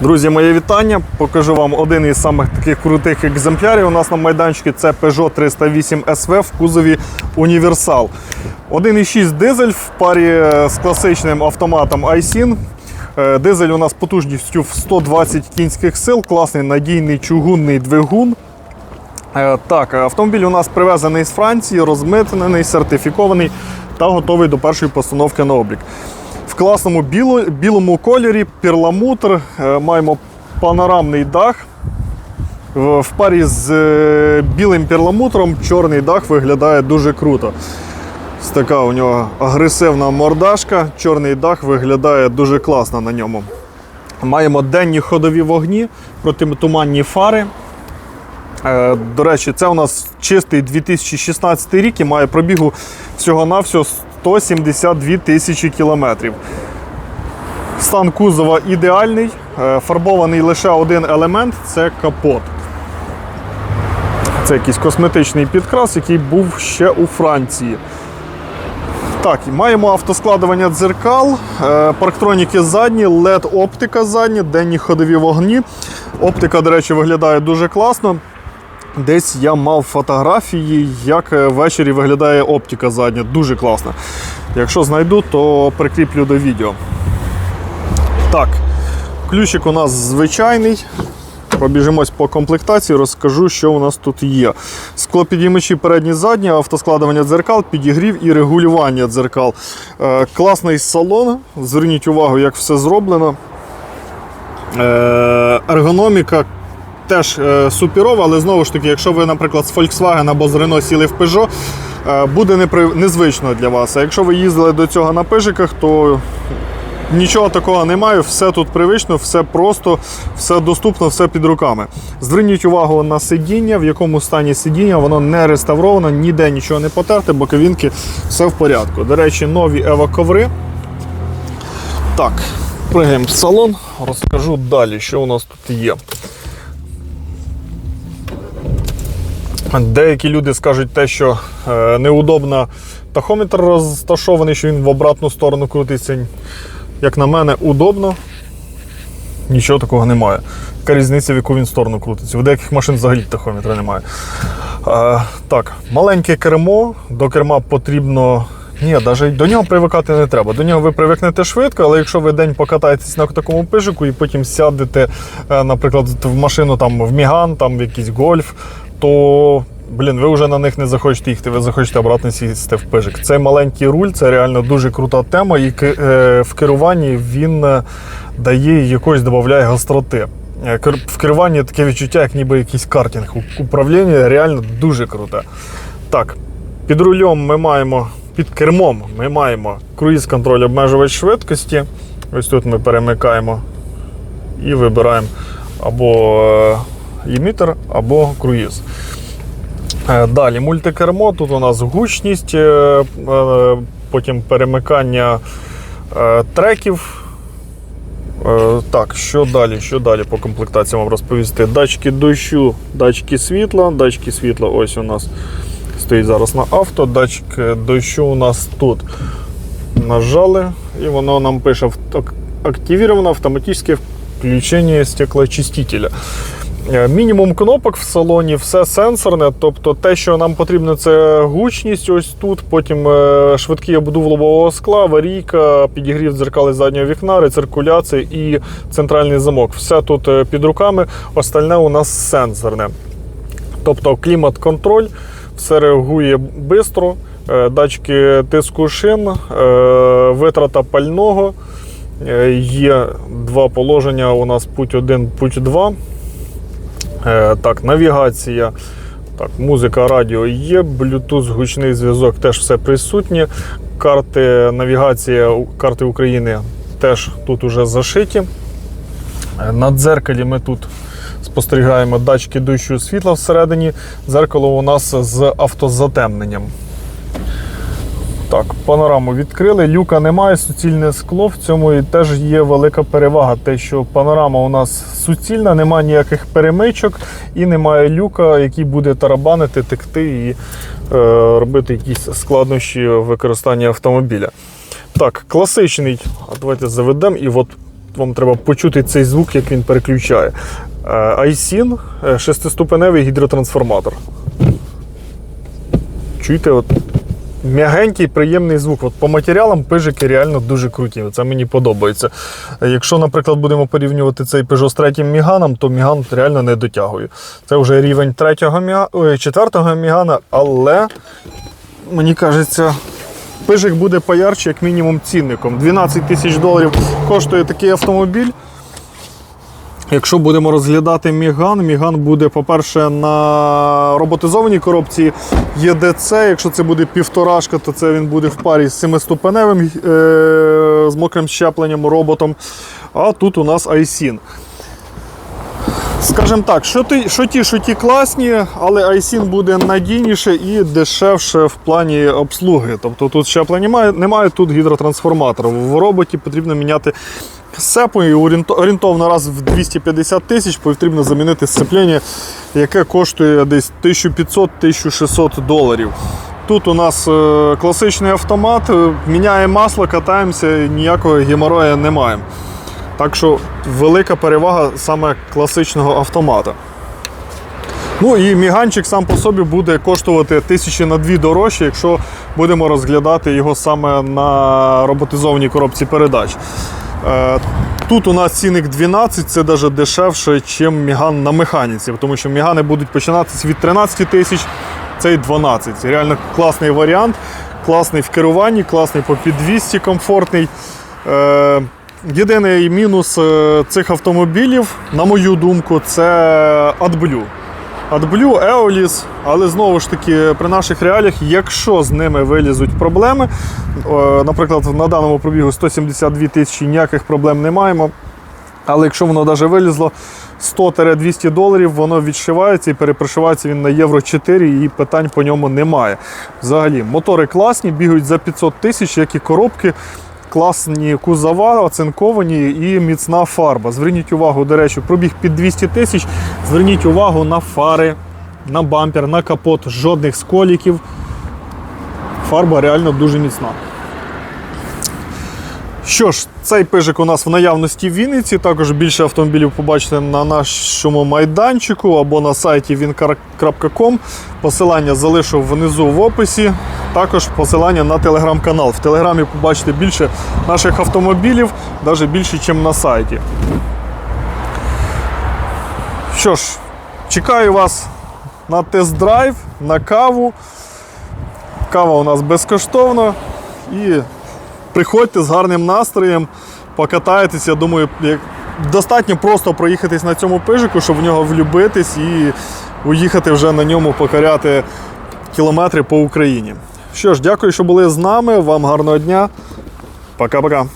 Друзі, моє вітання. Покажу вам один із самих таких крутих екземплярів. У нас на майданчику це Peugeot 308 SV в кузові Універсал. 1,6 дизель в парі з класичним автоматом iSyn. Е, Дизель у нас потужністю в 120 кінських сил, класний надійний чугунний двигун. Е, Так, автомобіль у нас привезений з Франції, розмитнений, сертифікований та готовий до першої постановки на облік. В класному біло, білому кольорі, перламутр, е, маємо панорамний дах. В парі з е, білим перламутром чорний дах виглядає дуже круто. Ось така у нього агресивна мордашка, чорний дах виглядає дуже класно на ньому. Маємо денні ходові вогні, протитуманні фари. Е, До речі, це у нас чистий 2016 рік і має пробігу всього-навсього 172 тисячі кілометрів. Стан кузова ідеальний, е, фарбований лише один елемент це капот. Це якийсь косметичний підкрас, який був ще у Франції. Так, маємо автоскладування дзеркал, е, парктроніки задні, LED-оптика задні, денні ходові вогні. Оптика, до речі, виглядає дуже класно. Десь я мав фотографії, як е, ввечері виглядає оптика задня. Дуже класно. Якщо знайду, то прикріплю до відео. Так, ключик у нас звичайний. Пробіжимось по комплектації, розкажу, що у нас тут є. Склопідіймачі передні задні, автоскладування дзеркал, підігрів і регулювання дзеркал. Е, класний салон. Зверніть увагу, як все зроблено. Е, ергономіка теж е, суперова, але знову ж таки, якщо ви, наприклад, з Volkswagen або з Renault сіли в Peugeot, е, буде незвично для вас. А якщо ви їздили до цього на пижиках, то нічого такого немає, все тут привично, все просто, все доступно, все під руками. Зверніть увагу на сидіння, в якому стані сидіння, воно не реставровано, ніде нічого не потерте, боковінки, все в порядку. До речі, нові ева-коври. Так, пригаємо в салон, розкажу далі, що у нас тут є. Деякі люди скажуть те, що е, неудобно тахометр розташований, що він в обратну сторону крутиться. Як на мене, удобно. Нічого такого немає. Яка різниця, в яку він сторону крутиться? У деяких машин взагалі тахометра немає. Е, так, маленьке кермо. До керма потрібно. Ні, навіть до нього привикати не треба. До нього ви привикнете швидко, але якщо ви день покатаєтесь на такому пижику і потім сядете, е, наприклад, в машину там в Міган, там в якийсь гольф, то блін, ви вже на них не захочете їхати, ви захочете обратно сісти в пижик. Цей маленький руль це реально дуже крута тема, і е, в керуванні він е, дає якось додає гостроти. Е, В керуванні таке відчуття, як ніби якийсь картинг. Управління реально дуже круте. Так, під рулем ми маємо, під кермом ми маємо круїз-контроль обмежувач швидкості. Ось тут ми перемикаємо і вибираємо або емітер, або круїз. Е, Далі мультикермо. Тут у нас гучність, е, е, потім перемикання треків. Так, що далі? Що далі по комплектації вам розповісти? Датчики дощу, датчики світла, датчики світла ось у нас стоїть зараз на авто. Датчик дощу у нас тут. Нажали, і воно нам пише «Ак- активировано автоматичне включення стеклоочистителя. Е, Мінімум кнопок в салоні, все сенсорне. Тобто те, що нам потрібно, це гучність ось тут, потім е, швидкий обдув лобового скла, аварійка, підігрів дзеркали заднього вікна, рециркуляція і центральний замок. Все тут е, під руками, остальне у нас сенсорне. Тобто клімат-контроль, все реагує швидко, датчики тиску шин, витрата пального. Є два положення. У нас путь 1, путь 2. Е, Так, навігація. Так, музика, радіо є, Bluetooth, гучний зв'язок теж все присутнє. Карти навігація карти України теж тут уже зашиті. Е, На дзеркалі ми тут спостерігаємо датчики дощу світла всередині. Дзеркало у нас з автозатемненням. Так, панораму відкрили, люка немає, суцільне скло. В цьому і теж є велика перевага. Те, що панорама у нас суцільна, немає ніяких перемичок і немає люка, який буде тарабанити, текти і е, робити якісь складнощі використання автомобіля. Так, класичний. А давайте заведемо і от вам треба почути цей звук, як він переключає. Е, Айсін е, шестиступеневий гідротрансформатор. Чуєте, от м'ягенький, приємний звук. От по матеріалам пижики реально дуже круті. Це мені подобається. Якщо, наприклад, будемо порівнювати цей Peugeot з третім Міганом, то Міган рреально не дотягує. Це вже рівень третього Міга... Ой, четвертого Мігана, але мені кажеться. Пижик буде поярче, як мінімум, цінником. 12 тисяч доларів коштує такий автомобіль. Якщо будемо розглядати Міган, Міган буде, по-перше, на роботизованій коробці ЄДЦ. Якщо це буде півторашка, то це він буде в парі з семиступеневим е- з мокрим щепленням роботом. А тут у нас Айсін. Скажімо так, що, ти, що ті, що ті класні, але Айсін буде надійніше і дешевше в плані обслуги. Тобто тут щеплення немає, немає тут гідротрансформатора. В роботі потрібно міняти сцепу і орієнтовно раз в 250 тисяч потрібно замінити сцеплення, яке коштує десь 1500-1600 доларів. Тут у нас е, класичний автомат, е, міняє масло, катаємося, ніякого геморроя не маємо. Так що велика перевага саме класичного автомата. Ну і міганчик сам по собі буде коштувати тисячі на дві дорожче, якщо будемо розглядати його саме на роботизованій коробці передач. Е, Тут у нас цінник 12, це навіть дешевше, ніж міган на механіці, тому що мігани будуть починатися від 13 тисяч, цей 12. Реально класний варіант, класний в керуванні, класний по підвісті, комфортний. Е, Єдиний мінус е, цих автомобілів, на мою думку, це AdBlue. AdBlue, Eolis, але знову ж таки, при наших реаліях, якщо з ними вилізуть проблеми, е, наприклад, на даному пробігу 172 тисячі ніяких проблем не маємо. Але якщо воно навіть вилізло 100-200 доларів, воно відшивається і перепрошивається він на Євро 4 і питань по ньому немає. Взагалі, мотори класні, бігають за 500 тисяч, як і коробки. Класні кузова, оцинковані і міцна фарба. Зверніть увагу, до речі, пробіг під 200 тисяч. Зверніть увагу на фари, на бампер, на капот, жодних сколіків. Фарба реально дуже міцна. Що ж, цей пижик у нас в наявності в Вінниці. Також більше автомобілів побачите на нашому майданчику або на сайті wincar.com. Посилання залишу внизу в описі. Також посилання на телеграм-канал. В телеграмі побачите більше наших автомобілів, навіть більше, ніж на сайті. Що ж, чекаю вас на тест-драйв, на каву. Кава у нас безкоштовна. І приходьте з гарним настроєм, покатайтесь. Я думаю, достатньо просто проїхатись на цьому пижику, щоб в нього влюбитись і уїхати вже на ньому покоряти кілометри по Україні. Що ж, дякую, що були з нами. Вам гарного дня. Пока-пока.